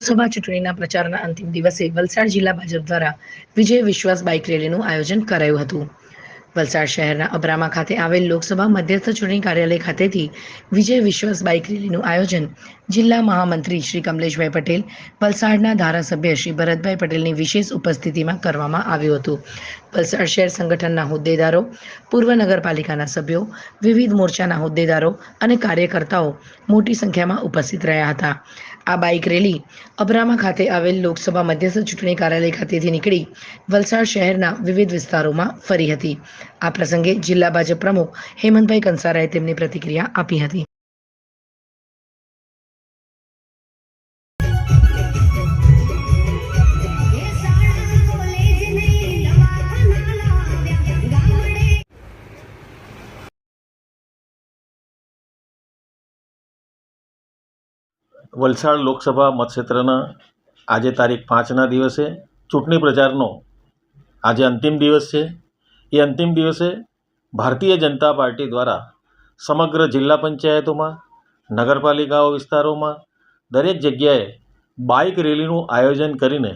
લોકસભા ચૂંટણીના પ્રચારના અંતિમ દિવસે વલસાડ જિલ્લા ભાજપ દ્વારા વિજય વિશ્વાસ બાઇક રેલીનું આયોજન કરાયું હતું. વલસાડ શહેરના અબ્રામા ખાતે આવેલ લોકસભા મધ્યસ્થ ચૂંટણી કાર્યાલય ખાતેથી વિજય વિશ્વાસ બાઇક રેલીનું આયોજન જિલ્લા મહામંત્રી શ્રી કમલેશભાઈ પટેલ, વલસાડના ધારાસભ્ય શ્રી ભરતભાઈ પટેલની વિશેષ ઉપસ્થિતિમાં કરવામાં આવ્યું હતું. વલસાડ શહેર સંગઠનના હોદ્દેદારો, પૂર્વ નગરપાલિકાના સભ્યો, વિવિધ મોરચાના હોદ્દેદારો અને કાર્યકર્તાઓ મોટી સંખ્યામાં ઉપસ્થિત રહ્યા હતા. આ બાઇક રેલી અબ્રામા ખાતે આવેલ લોકસભા મધ્યસ્થ ચૂંટણી કાર્યાલય ખાતેથી નીકળી વલસાડ શહેરના વિવિધ વિસ્તારોમાં ફરી હતી. આ પ્રસંગે જિલ્લા ભાજપ પ્રમુખ હેમંતભાઈ કંસારાએ તેમની પ્રતિક્રિયા આપી હતી. વલસાડ લોકસભા મતક્ષેત્રના આજે તારીખ પાંચના દિવસે ચૂંટણી પ્રચારનો આજે અંતિમ દિવસ છે. એ અંતિમ દિવસે ભારતીય જનતા પાર્ટી દ્વારા સમગ્ર જિલ્લા પંચાયતોમાં, નગરપાલિકાઓ વિસ્તારોમાં દરેક જગ્યાએ બાઇક રેલીનું આયોજન કરીને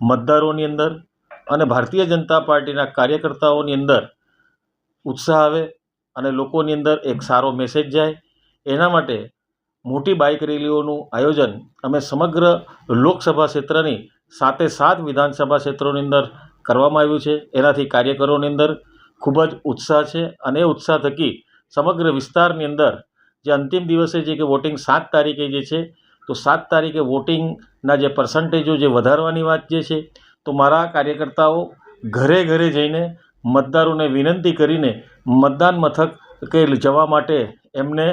મતદારોની અંદર અને ભારતીય જનતા પાર્ટીના કાર્યકર્તાઓની અંદર ઉત્સાહ આવે અને લોકોની અંદર એક સારો મેસેજ જાય. એના માટે મોટી બાઇક રેલીઓનું આયોજન અમે સમગ્ર લોકસભા ક્ષેત્રની સાતે સાત વિધાનસભા ક્ષેત્રોની અંદર કરવામાં આવ્યું છે. એનાથી કાર્યકરોની અંદર ખૂબ જ ઉત્સાહ છે અને એ ઉત્સાહ થકી સમગ્ર વિસ્તારની અંદર જે અંતિમ દિવસે જે કે વોટિંગ સાત તારીખે જે છે, તો સાત તારીખે વોટિંગના જે પર્સન્ટેજો જે વધારવાની વાત જે છે, તો મારા કાર્યકર્તાઓ ઘરે ઘરે જઈને મતદારોને વિનંતી કરીને મતદાન મથક કે જવા માટે એમને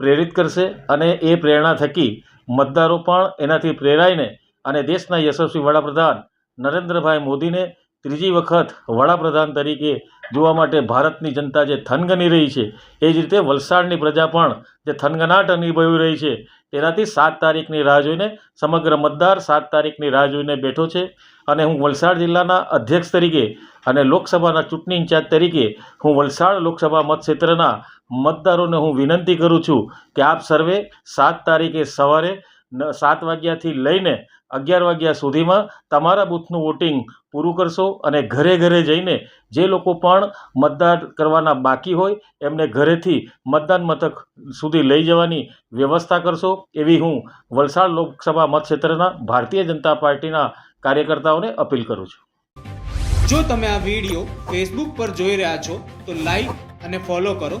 પ્રેરિત કરશે અને એ પ્રેરણા થકી મતદારો પણ એનાથી પ્રેરાઈને અને દેશના યશસ્વી વડાપ્રધાન નરેન્દ્રભાઈ મોદીને ત્રીજી વખત વડાપ્રધાન તરીકે જોવા માટે ભારતની જનતા જે થનગની રહી છે, એ જ રીતે વલસાડની પ્રજા પણ જે થનગનાટ અનુભવી રહી છે, તેનાથી સાત તારીખની રાહ જોઈને, સમગ્ર મતદાર સાત તારીખની રાહ જોઈને બેઠો છે. અને હું વલસાડ જિલ્લાના અધ્યક્ષ તરીકે અને લોકસભાના ચૂંટણી ઇન્ચાર્જ તરીકે હું વલસાડ લોકસભા મતક્ષેત્રના મતદારોને હું વિનંતી કરું છું કે આપ સર્વે સાત તારીખે સવારે સાત વાગ્યાથી લઈને અગિયાર વાગ્યા સુધીમાં તમારા બૂથનું વોટિંગ પૂરું કરશો અને ઘરે ઘરે જઈને જે લોકો પણ મતદાન કરવાના બાકી હોય એમને ઘરેથી મતદાન મથક સુધી લઈ જવાની વ્યવસ્થા કરશો એવી હું વલસાડ લોકસભા મતક્ષેત્રના ભારતીય જનતા પાર્ટીના કાર્યકર્તાઓને અપીલ કરું છું. જો તમે આ વીડિયો ફેસબુક પર જોઈ રહ્યા છો તો લાઈક અને ફોલો કરો.